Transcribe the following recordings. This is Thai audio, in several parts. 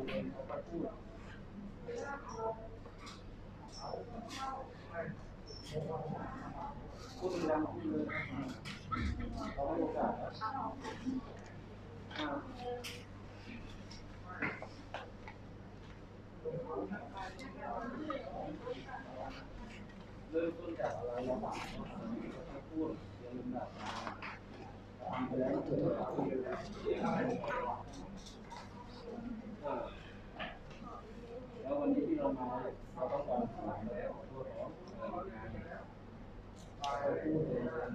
เริ่มต้นจากอะไรเราบอกพูดเรียนลำดับมาทำไปแล้วก็เกิดอะไรขึ้นอ่า แล้ววันนี้ที่เรามาเราต้องการถามแล้วตัวขอเอ่องานเราพูดเลย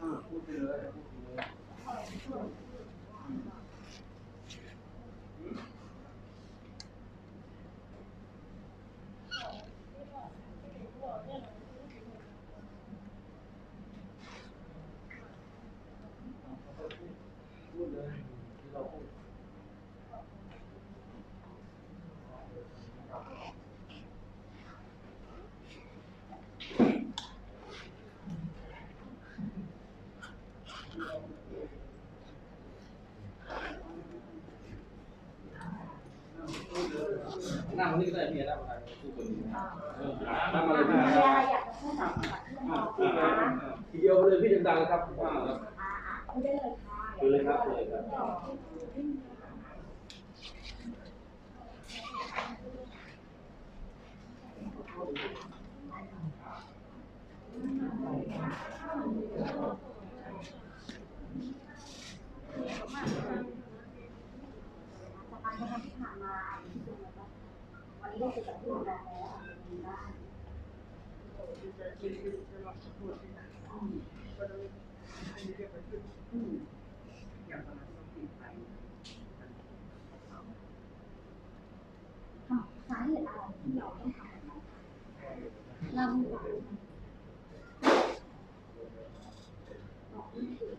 อ่าพูดไปเลยพูดไปเลยพูดเลยที่เราพูด นั่งนี่ก็ ได้เมียได้ประธานผู้คนนี้เออนั่งมาเลยมีนะอะไรอยากจะพูดกับเพื่อนเราไหมคะ ทีเดียวเลยพี่ดังๆครับอ่า อ่าอ่าพูดได้เลยค่ะ ดูเลยครับเลยครับ จากการกระทำที่ผ่านมาวันนี้ได้คุยกับผู้ดูแลแล้วเป็นยังไงบ้าง อืมอะ สาเหตุอะไรที่เราต้องทำแบบนั้นเรามีหลักบอกไม่ถูก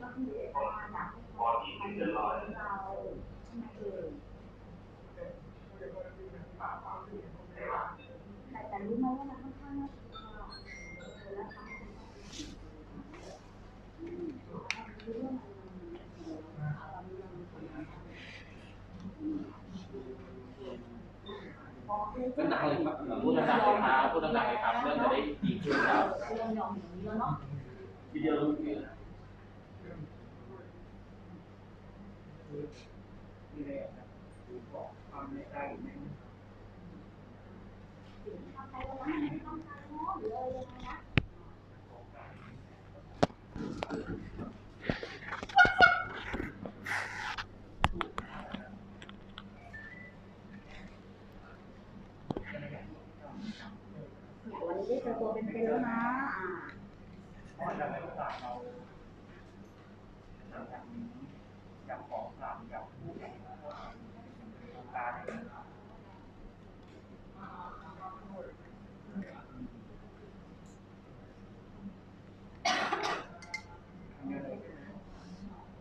ก็คือการอยากให้เขาทำดีกับเราใช่ไหมเอ่ยแต่แต่รู้ไหมว่ามันค่อนข้างน่าคิดมากคือนะคะอืมคือเรื่องมันเรามีเรามีคนทำ พอคือเป็นดังเลยครับพูดดังเลยครับพูดดังเลยครับเรื่องจะได้ดีขึ้นครับวเนาะทีเดียวรู้เรื่องนี่แหละครับคือบอกความไม่ได้ไม่ ทำไปแล้วนะไม่ต้องการเนาะหรืออะไรยังไงนะ วันนี้ได้เจอตัวเป็นๆแล้วนะอ่าเพราะจะให้โอกาสเราหลังจากนี้อยากขอถามกับผู้แข่งขันว่าโครงการนี้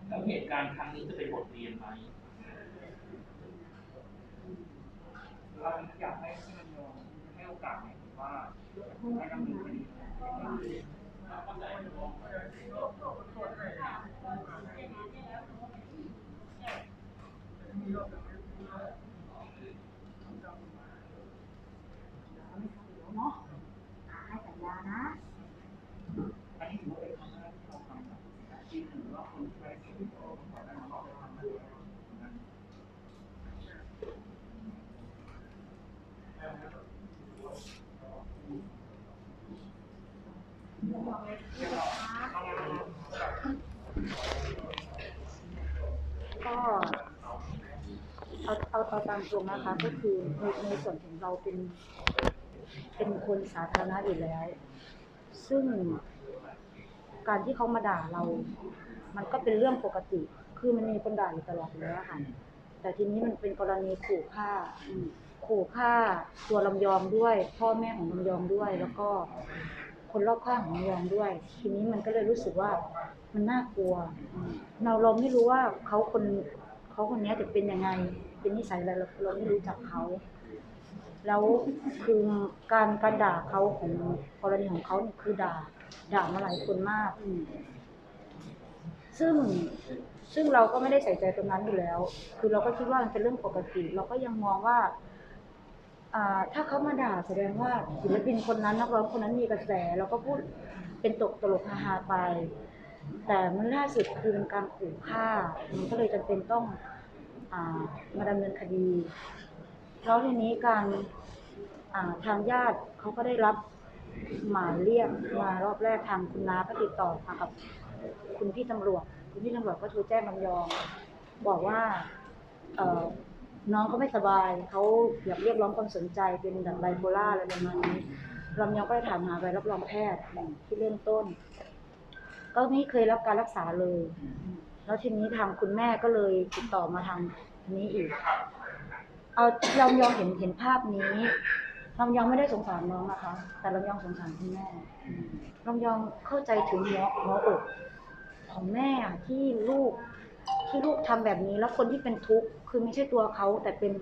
แล้วเหตุการณ์ครั้งนี้จะเป็นบทเรียนไหม เราอยากให้ที่มันยอมให้โอกาสเนี่ยว่าให้ดำเนินคดี เนาะ ก็เอาเอาเอา ตรงนะคะ ก็คือในในส่วนของเราเป็นเป็นคนสาธารณะอยู่แล้ว ซึ่งการที่เขามาด่าเรา มันก็เป็นเรื่องปกติ คือมันมีคนด่าอยู่ตลอดอยู่แล้วอะค่ะ แต่ทีนี้มันเป็นกรณีขู่ฆ่าอืมขู่ฆ่าตัวลำยองด้วย พ่อแม่ของลำยองด้วย แล้วก็คนรอบข้างของลำยองด้วย ทีนี้มันก็เลยรู้สึกว่ามันน่ากลัวอืมเราเราไม่รู้ว่าเขาคนเขาคนนี้จะเป็นยังไง เป็นนิสัยอะไรเราเราไม่รู้จักเขา แล้วคือการการด่าเขาของกรณีของเขาเนี่ยคือด่า ด่ามาหลายคนมากซึ่งซึ่งเราก็ไม่ได้ใส่ใจตรงนั้นอยู่แล้ว คือเราก็คิดว่ามันเป็นเรื่องปกติ เราก็ยังมองว่าถ้าเขามาด่าแสดงว่าศิลปินคนนั้นนักร้องคนนั้นมีกระแสเราก็พูดเป็นตกตลกฮาๆไป แต่มันล่าสุดคือเป็นการขู่ฆ่า มันก็เลยจำเป็นต้อง มาดำเนินคดี แล้วทีนี้การาทางญาติเขาก็ได้รับหมายเรียกมารอบแรกทางคุณน้าก็ติดต่อมากับ คุณพี่ตำรวจ คุณพี่ตำรวจก็โทรแจ้งลำยอง บอกว่าน้องเขาไม่สบายเขาอยากเรียกร้องความสนใจเป็นแบบไบโพล่าอะไรประมาณนี้ลำยองก็เลยถามหาใบรับรองแพทย์ที่เริ่มต้น ก็ไม่เคยรับการรักษาเลย แล้วทีนี้ทางคุณแม่ก็เลยติดต่อมาทางนี้อีก เอาลำยองเห็นเห็นภาพนี้ลำยองไม่ได้สงสารน้องนะคะ แต่ลำยองสงสารคุณแม่ลำยองเข้าใจถึงหัวหัวอกของแม่ที่ลูกที่ลูกทำแบบนี้ แล้วคนที่เป็นทุกข์คือไม่ใช่ตัวเขาแต่เป็น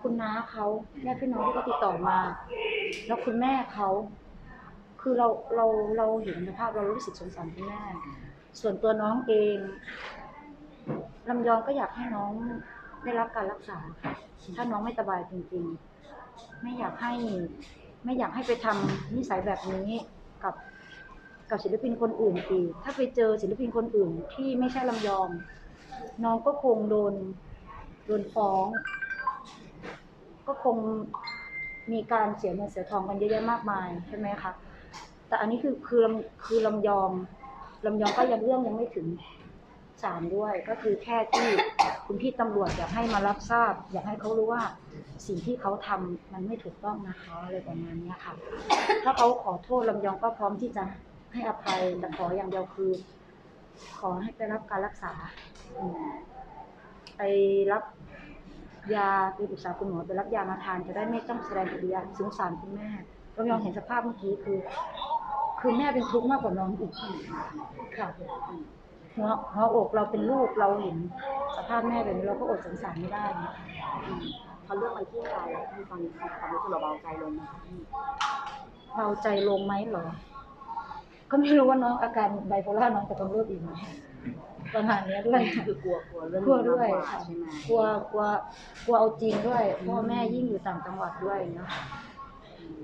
คุณน้าเขาญาติพี่น้องที่เขาติดต่อมา แล้วคุณแม่เขาคือเราเราเราเห็นสภาพเรารู้สึกสงสารคุณแม่ ส่วนตัวน้องเองลำยองก็อยากให้น้องได้รับการรักษา ถ้าน้องไม่สบายจริงๆ ไม่อยากให้ไม่อยากให้ไปทำนิสัยแบบนี้กับกับศิลปินคนอื่นอีกถ้าไปเจอศิลปินคนอื่นที่ไม่ใช่ลำยอง น้องก็คงโดนโดนฟ้อง ก็คงมีการเสียเงินเสียทองกันเยอะแยะมากมายใช่ไหมคะแต่อันนี้คือคือลำคือลำยอง ลำยองก็ยังเรื่องยังไม่ถึงศาลด้วย ก็คือแค่ที่คุณพี่ตำรวจอยากให้มารับทราบ อยากให้เขารู้ว่าสิ่งที่เขาทำมันไม่ถูกต้องนะคะอะไรประมาณนี้ค่ะ ถ้าเขาขอโทษลำยองก็พร้อมที่จะให้อภัยแต่ขออย่างเดียวคือ ขอให้ไปรับการรักษาไปรับยาไปปรึกษาคุณหมอไปรับยามาทานจะได้ไม่ต้องแสดงปฏิกิริยาสงสารคุณแม่ลำยองเห็นสภาพเมื่อกี้คือ คือแม่เป็นทุกข์มากกว่าน้องอีกค่ะหัวหัวอกเราเป็นลูกเราเห็นสภาพแม่แบบนี้เราก็อดสงสารไม่ได้นะคะพอเรื่องมันที่คลายแล้วที่ตอนนี้ความรู้สึกเราเบาใจลงนะคะเบาใจลงไหมเหรอ ก็ไม่รู้ว่าน้องอาการไบโพล่าน้องจะกำเริบอีกไหมประมาณเนี้ยด้วยคือกลัวกลัวเรื่องกลัวนี้ด้วยมากกว่าค่ะใช่ไหมกลัวกลัวกลัวเอาจริงด้วยพ่อแม่ยิ่งอยู่ต่างจังหวัดด้วยเนาะ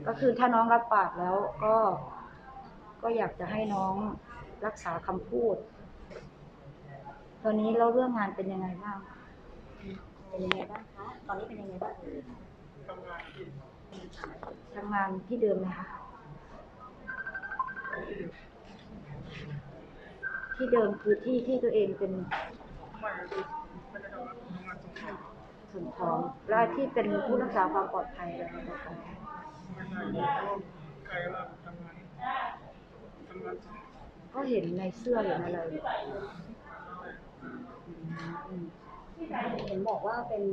ก็คือถ้าน้องรับปากแล้วก็ ก็อยากจะให้น้องรักษาคำพูด ตอนนี้เราเรื่องงานเป็นยังไงบ้าง เป็นยังไงบ้างคะ ตอนนี้เป็นยังไงบ้างทำงานที่เดิมไหมคะ ที่เดิมคือที่ที่ตัวเองเป็นส่วนของ และที่เป็นผู้รักษาความปลอดภัยอะไรต่างๆก็ ก็เห็นในเสื้อเห็นอะไรเห็นบอกว่าเป็น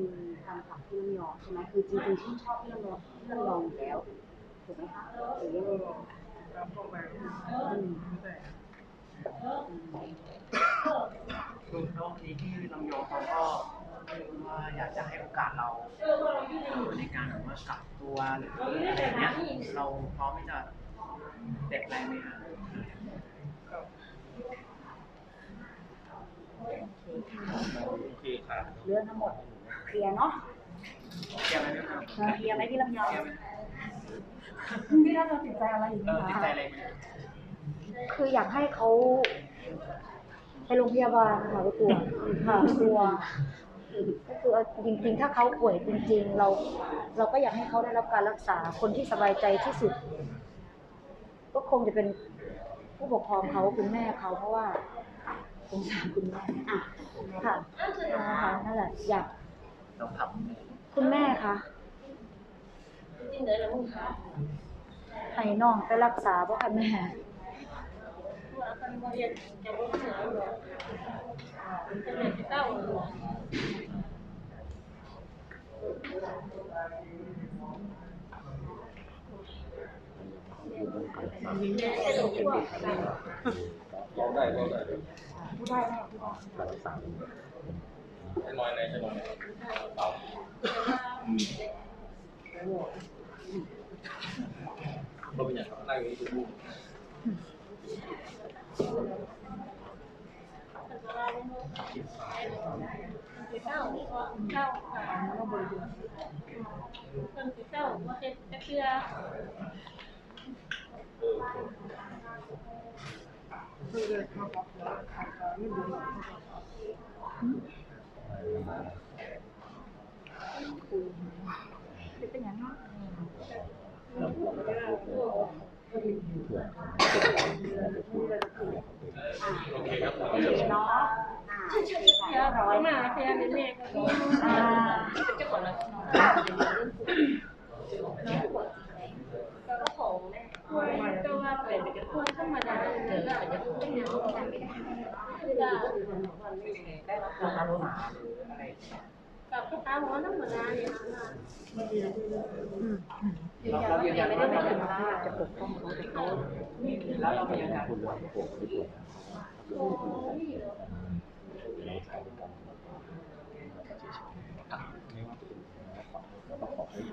แฟนคลับพี่ลำยองใช่ไหมคือจริงๆที่นชอบพี่ลำยองพี่ลำยองอยู่แล้วถูกไหมคะหรือยังไงอืมคือโลกนี้ที่ลำยองเขาก็ว่าอยากจะให้โอกาสเราในการแบบว่ากลับตัวหรืออะไรอย่างเงี้ยเราพร้อมที่จะเด็ดแรงไหมฮะ โอเคครับเรื่องทั้งหมดเคลียร์เนาะเกี่ยวไหมครับเคลียร์ไหมพี่ลำยองเกี่ยวไหมพี่ลำยองติดใจอะไรอีกไหเอมอติดคะใจอะไรไหมคืออยากให้เขาไปโรงพยาบาลค่ะไปตรวจค่ะกลัวก็คือเอาจริงๆ ถ้าเขาป่วยจริง ๆ เรา เราก็อยากให้เขาได้รับการรักษาคนที่สบายใจที่สุด ก็คงจะเป็นผู้ปกครองเขาคุณแม่เขาเพราะว่า สงสารคุณแม่อะค่ะนะคะนั่นแหละอยากต้องทำคุณแม่คะให้น้องไปรักษาเพราะค่ะแม่ ลองได้ลองได้พูดได้ไหมพูดได้ใช้น้อยในใช้น้อยในเอาเราเป็นอย่างไรนั่งอย่างนี้ดูเจ้าเจ้าค่ะเจ้าว่าเฮ็ดจักเทื่อ เป็นอย่างนั้น โอเคครับ เนาะอ่า เทื่อร้อยมาเทื่อนี่แม่ก็มี อ่า เจ้าของแล้วก็ของแม่ก็ว่าเป็นคนธรรมดาเด้ออาจจะเป็นอย่างนั้นไม่ได้จ้ะ ได้รับการรักษาอะไรกับพ่อค้าหมอธรรมดาเนี่ยนะอืมเราเรายืนยันว่าเราเป็นจะปกป้องเขาแต่เขาแล้วเรามีอาการโอ้ย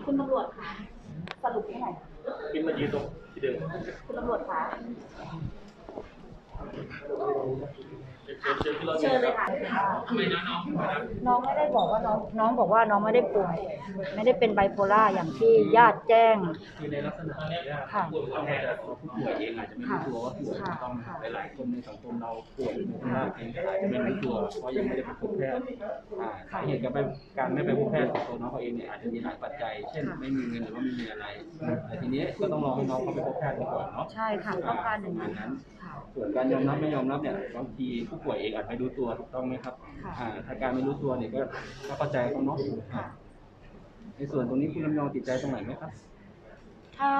คุณตำรวจคะสรุปให้หน่อยกินมายืนตรงที่เดิม คุณตำรวจคะ เชิญเชิญ ที่เราเชิญเลยค่ะทำไมนะน้อง น้องไม่ได้บอกว่าน้องน้องบอกว่าน้องไม่ได้ป่วย ไม่ได้เป็นไบโพล่าอย่างที่ญาติแจ้ง คือในลักษณะเนี้ยค่ะผู้ป่วยแต่ตัวผู้ป่วยเองอาจจะไม่รู้ตัวว่าป่วยค่ะต้องค่ะหลายๆคนในสังคมเราป่วยเป็นมากเองแต่อาจจะไม่รู้ตัวเพราะยังไม่ได้ไปพบแพทย์อ่าสาเหตุการไม่การไม่ไปพบแพทย์ของตัวน้องเขาเองเนี่ยอาจจะมีหลายปัจจัย เช่น ไม่มีเงินหรือว่าไม่มีอะไรแต่ทีนี้ก็ต้องรอให้น้องเขาไปพบแพทย์ก่อนเนาะใช่ค่ะต้องการอย่างประนั้มานณนั้นค่ะส่วนการยอมรับไม่ยอมรับเนี่ยบางทีผู้ป่วยเองอาจไม่รู้ตัวถูกต้องไหมครับค่ะอ่าถ้าการไม่รู้ตัวเนี่ยก็ก็เข้าใจเขาเนาะค่ะ ในส่วนตรงนี้คุณลำยองติดใจตรงไหนไหมครับ ถ้า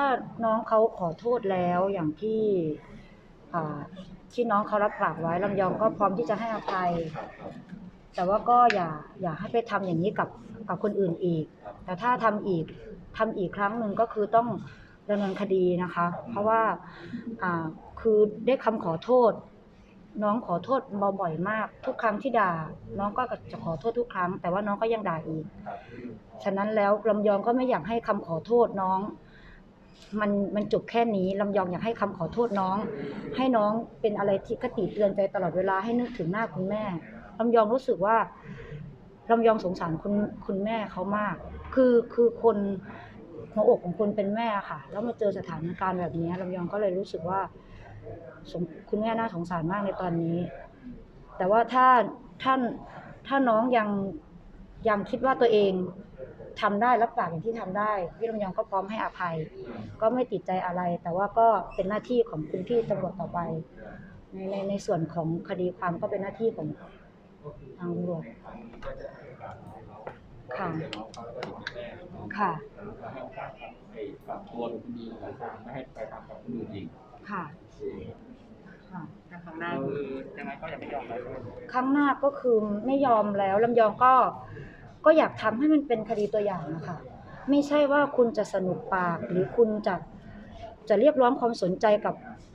น้องเขาขอโทษแล้วอย่างที่อ่าที่น้องเขารับปากไว้ลำยองก็พร้อมที่จะให้อภัย แต่ว่าก็อย่าอย่าให้ไปทำอย่างนี้กับกับคนอื่นอีก แต่ถ้าทำอีกทำอีกครั้งหนึ่งก็คือต้องดำเนินคดีนะคะ เพราะว่าอ่าคือได้คำขอโทษ น้องขอโทษบ่อยๆมาก ทุกครั้งที่ด่า น้องก็จะขอโทษทุกครั้ง แต่ว่าน้องก็ยังด่าอีก ฉะนั้นแล้วลำยองก็ไม่อยากให้คำขอโทษน้อง มันมันจบแค่นี้ลำยองอยากให้คำขอโทษน้อง ให้น้องเป็นอะไรที่คติเตือนใจตลอดเวลาให้นึกถึงหน้าคุณแม่ลำยองรู้สึกว่าลำยองสงสารคุณคุณแม่เขามาก คือคือคนหัวอกของคนเป็นแม่ค่ะ แล้วมาเจอสถานการณ์แบบนี้ลำยองก็เลยรู้สึกว่าสง คุณแม่น่าสงสารมากในตอนนี้ แต่ว่าถ้าท่านถ้าน้องยังยังคิดว่าตัวเองทำได้รับปากอย่างที่ทำได้ พี่ลำยองก็พร้อมให้อภัย ก็ไม่ติดใจอะไร แต่ว่าก็เป็นหน้าที่ของคุณพี่ตำรวจต่อไป ในในในส่วนของคดีความก็เป็นหน้าที่ของทางตำรวจค่ะ ค่ะให้โอกาสไปปรับตัวเป็นคนดีของสังคมไม่ให้ไปทำกับคนอื่นอีกค่ะ ค่ะถ้าครั้งหน้าคือยังไงก็ยังไม่ยอมแล้วใช่ไหมครั้งหน้าก็คือไม่ยอมแล้วลำยองก็ก็อยากทำให้มันเป็นคดีตัวอย่างนะคะไม่ใช่ว่าคุณจะสนุกปากหรือคุณจะจะเรียกร้องความสนใจกับ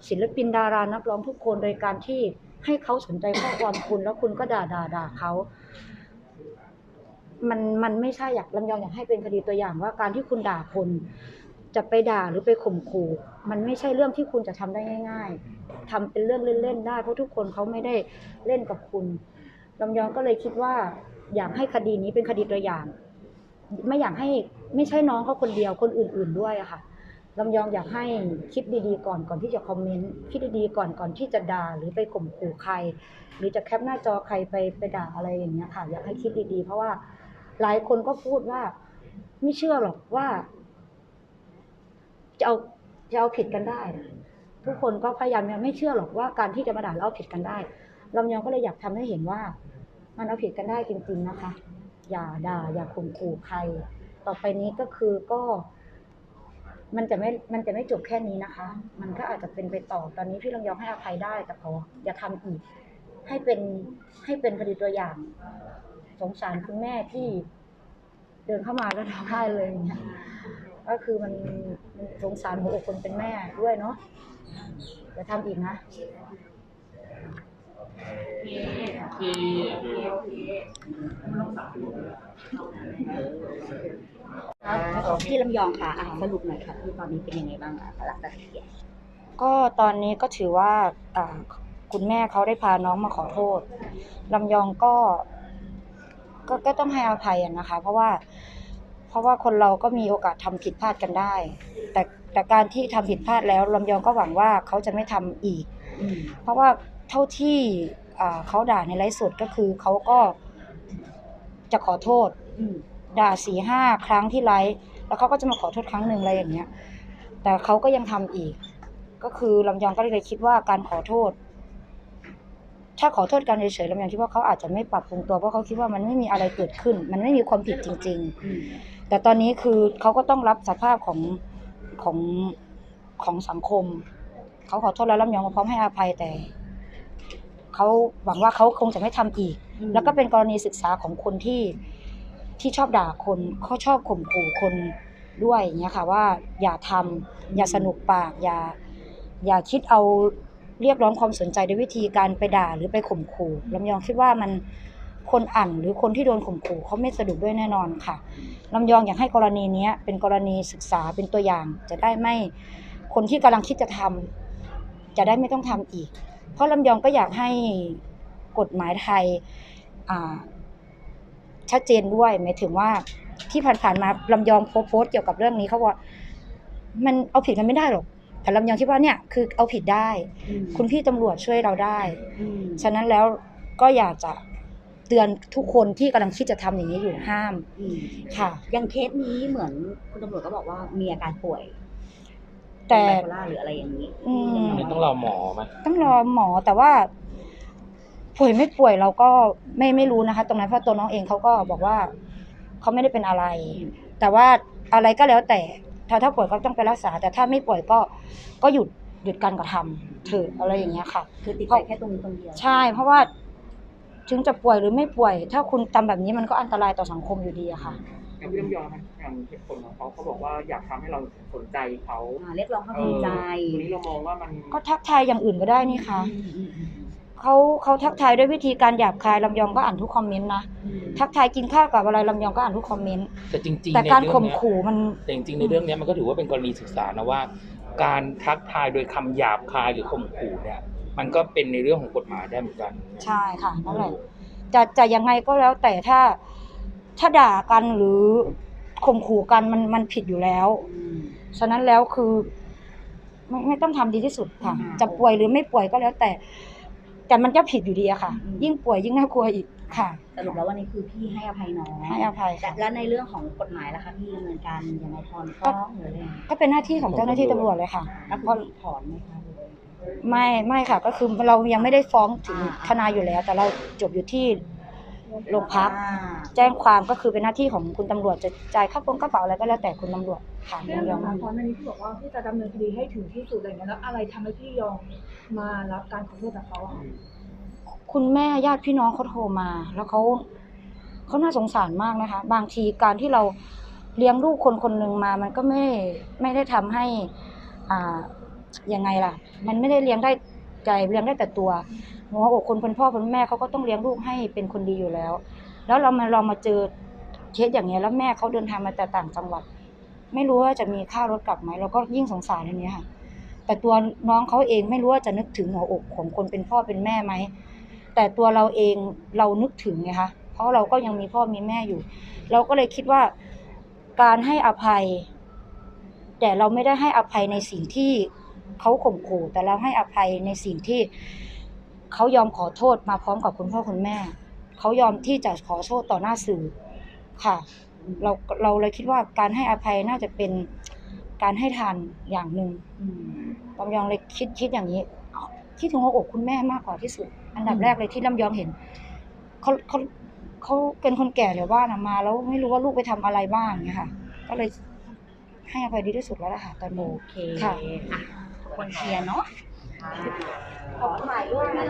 ศิลปินดารานักร้องทุกคนโดยการที่ให้เขาสนใจข้อความคุณแล้วคุณก็ด่าด่าด่าเขา มันมันไม่ใช่อยากลำยองอยากให้เป็นคดีตัวอย่างว่าการที่คุณด่าคน จะไปด่าหรือไปข่มขู่มันไม่ใช่เรื่องที่คุณจะทำได้ง่าย ๆทำเป็นเรื่องเล่นๆได้เพราะทุกคนเขาไม่ได้เล่นกับคุณลำยองก็เลยคิดว่า อยากให้คดีนี้เป็นคดีตัวอย่าง ไม่อยากให้ไม่ใช่น้องเขาคนเดียวคนอื่น ๆด้วยอะค่ะลำยองอยากให้คิดดีๆก่อนก่อนที่จะคอมเมนต์คิดดีๆก่อนก่อนที่จะด่าหรือไปข่มขู่ใคร หรือจะแคปหน้าจอใครไปไปด่าอะไรอย่างเงี้ยค่ะ อยากให้คิดดีๆ เพราะว่าหลายคนก็พูดว่า ไม่เชื่อหรอกว่า จะเอาจะเอาผิดกันได้ ทุกคนก็พยายามยังไม่เชื่อหรอกว่าการที่จะมาด่าแล้วเอาผิดกันได้ลำยองก็เลยอยากทำให้เห็นว่า มันเอาผิดกันได้จริง ๆนะคะ อย่าด่าอย่าข่มขู่ใคร ต่อไปนี้ก็คือก็ มันจะไม่มันจะไม่จบแค่นี้นะคะ มันก็อาจจะเป็นไปต่อตอนนี้พี่ลำยองให้อภัยได้แต่ขออย่าทำอีก ให้เป็นให้เป็นคดีตัวอย่าง สงสารคุณแม่ที่เดินเข้ามาแล้วร้องไห้เลยอย่างเงี้ย ก็คือมันมันสงสารหัวอกคนเป็นแม่ด้วยเนาะอย่าทำอีกนะที่พี่ลำยองค่ะอะสรุปหน่อยค่ะที่ตอนนี้เป็นยังไงบ้างคะหลังจากที่เขียนก็ตอนนี้ก็ถือว่าอ่าคุณแม่เขาได้พาน้องมาขอโทษลำยองก็ ก็ก็ต้องให้อภัยอะนะคะ เพราะว่า เพราะว่าคนเราก็มีโอกาสทำผิดพลาดกันได้ แต่แต่การที่ทำผิดพลาดแล้วลำยองก็หวังว่าเขาจะไม่ทำอีกอเพราะว่าเท่าที่เขาด่าในไลฟ์สดก็คือเขาก็จะขอโทษด่าสี่ห้าครั้งที่ไลฟ์แล้วเขาก็จะมาขอโทษครั้งหนึ่งอะไรอย่างเงี้ย แต่เขาก็ยังทำอีก ก็คือลำยองก็เลยคิดว่าการขอโทษ ถ้าขอโทษกันเฉยๆลำยองคิดว่าเขาอาจจะไม่ปรับปรุงตัวเพราะเขาคิดว่ามันไม่มีอะไรเกิดขึ้น มันไม่มีความผิดจริง ๆ แต่ตอนนี้คือเขาก็ต้องรับสภาพของของของสังคม เขาขอโทษแล้วลำยองก็พร้อมให้อภัยแต่เขาหวังว่าเขาคงจะไม่ทำอีก แล้วก็เป็นกรณีศึกษาของคนที่ที่ชอบด่าคนเขาชอบข่มขู่คนด้วยอย่างเงี้ยค่ะว่าอย่าทำอย่าสนุกปากอย่าอย่าคิดเอาเรียกร้องความสนใจด้วยวิธีการไปด่าหรือไปข่มขู่ลำยองคิดว่ามัน คนอ่านหรือคนที่โดนข่มขู่เขาไม่สะดุดด้วยแน่นอนค่ะลำยองอยากให้กรณีเนี้ยเป็นกรณีศึกษาเป็นตัวอย่าง จะได้ไม่คนที่กำลังคิดจะทำจะได้ไม่ต้องทำอีก เพราะลำยองก็อยากให้กฎหมายไทยอ่าชัดเจนด้วยหมายถึงว่าที่ผ่านๆมาลำยองโพสต์เกี่ยวกับเรื่องนี้เขาว่า มันเอาผิดกันไม่ได้หรอกแต่ลำยองคิดว่าเนี่ยคือเอาผิดได้อืมคุณพี่ตำรวจช่วยเราได้อืมฉะนั้นแล้วก็อยากจะ เตือนทุกคนที่กำลังคิดจะทำอย่างนี้อยู่ห้าม อืมค่ะ อย่างเคสนี้เหมือนคุณตำรวจก็บอกว่ามีอาการป่วยแต่ ไบโพล่าหรืออะไรอย่างนี้อืม อันนี้ต้องรอหมอไหมต้องรอหมอแต่ว่า ป่วยไม่ป่วยเราก็ไม่ไม่รู้นะคะ ตรงนั้นเพราะตัวน้องเองเขาก็บอกว่าเขาไม่ได้เป็นอะไร แต่ว่าอะไรก็แล้วแต่ ถ้าถ้าป่วยก็ต้องไปรักษา แต่ถ้าไม่ป่วยก็ก็หยุดหยุดการกระทำเถอะอะไรอย่างเงี้ยค่ะ คือติดเพใจราะแค่ตรงนี้ตรงเดียว ใช่เพราะว่า ถึงจะป่วยหรือไม่ป่วย ถ้าคุณทำแบบนี้มันก็อันตรายต่อสังคมอยู่ดีอะค่ะอย่างพี่ลำยองครับอย่างเหตุผลของเขาเขาบอกว่าอยากทำให้เราสนใจเขาอ่าเรียกร้องความสนใจตรงนี้เรามองว่ามันก็ทักทายอย่างอื่นก็ได้นี่คะอืมอืมอืมเขาเขาทักทายด้วยวิธีการหยาบคายลำยองก็อ่านทุกคอมเมนต์นะอืมทักทายกินข้าวกับอะไรลำยองก็อ่านทุกคอมเมนต์แต่จริงๆแต่ในการเรื่องข่มเนี้ยขู่มันแต่จริงๆในเรื่องเนี้ยมันก็ถือว่าเป็นกรณีศึกษานะว่า การทักทายโดยคำหยาบคายหรือข่มขู่เนี่ย มันก็เป็นในเรื่องของกฎหมายได้เหมือนกันใช่ค่ะนั่นแหละจะจะยังไงก็แล้วแต่ถ้าถ้าด่ากันหรือข่มขู่กันมันมันผิดอยู่แล้วอืมฉะนั้นแล้วคือไม่ไม่ต้องทำดีที่สุดค่ะอ่าจะป่วยหรือไม่ป่วยก็แล้วแต่ แต่มันก็ผิดอยู่ดีอะค่ะอืมยิ่งป่วยยิ่งน่ากลัวอีกค่ะสรุปแล้ววันนี้คือพี่ให้อภัยน้องให้อภัยแต่ค่ะแล้วในเรื่องของกฎหมายล่ะคะพี่ดำเนินการยังไงถอนฟ้องหรืออะไรยังไงก็เป็นหน้าที่ของเจ้าหน้าที่ตำรวจเลยค่ะก็คือถอนไหมคะ ไม่ไม่ค่ะ ก็คือเรายังไม่ได้ฟ้องถึงอ่าทนายอยู่แล้ว แต่เราจบอยู่ที่โรงพักอ่าแจ้งความก็คือเป็นหน้าที่ของคุณตำรวจจะจ่ายค่าปงกระเป๋าอะไรก็แล้วแต่คุณตำรวจค่ะเรื่ยัองงยอมของก่อนหน้านี้ที่บอกว่าที่จะดำเนินคดีให้ถึงที่สุดอะไรอย่างเงี้ยแล้วอะไรทำให้พี่ยอมมารับการขอโทษจากเขาอะคะคุณแม่ญาติพี่น้องเขาโทรมา แล้วเขาเขาน่าสงสารมากนะคะ บางทีการที่เราเลี้ยงลูกคนคนหนึ่งมา มันก็ไม่ไม่ได้ทำให้อ่า ยังไงล่ะ มันไม่ได้เลี้ยงได้ใจเลี้ยงได้แต่ตัวหัวอกคนเป็นพ่อเป็นแม่เขาก็ต้องเลี้ยงลูกให้เป็นคนดีอยู่แล้ว แล้วเรามาลองมาเจอเคสอย่างเงี้ยแล้วแม่เขาเดินทางมาแต่ต่างจังหวัด ไม่รู้ว่าจะมีค่ารถกลับไหมเราก็ยิ่งสงสารอันนี้ค่ะ แต่ตัวน้องเขาเองไม่รู้ว่าจะนึกถึงหัวอกของคนเป็นพ่อเป็นแม่ไหมแต่ตัวเราเองเรานึกถึงไงคะเพราะเราก็ยังมีพ่อมีแม่อยู่ เราก็เลยคิดว่าการให้อภัย แต่เราไม่ได้ให้อภัยในสิ่งที่ เขาข่มขู่ แต่เราให้อภัยในสิ่งที่เขายอมขอโทษมาพร้อมกับคุณพ่อคุณแม่ เขายอมที่จะขอโทษต่อหน้าสื่อค่ะ เราเราเลยคิดว่าการให้อภัยน่าจะเป็นการให้ทานอย่างหนึ่งอืมลำยองเลยคิดคิดอย่างนี้คิดถึงหัวอกคุณแม่มากกว่าที่สุด อันดับแรกเลยที่ลำยองเห็นเขาเขาเขาเป็นคนแก่หรือว่านะมา แล้วไม่รู้ว่าลูกไปทำอะไรบ้างเนี่ยค่ะ ก็เลยให้อภัยดีที่สุดแล้วล่ะค่ะตอนนี้โอเคค่ะอะ คนเชียร์เนาะขอหมายวยนะ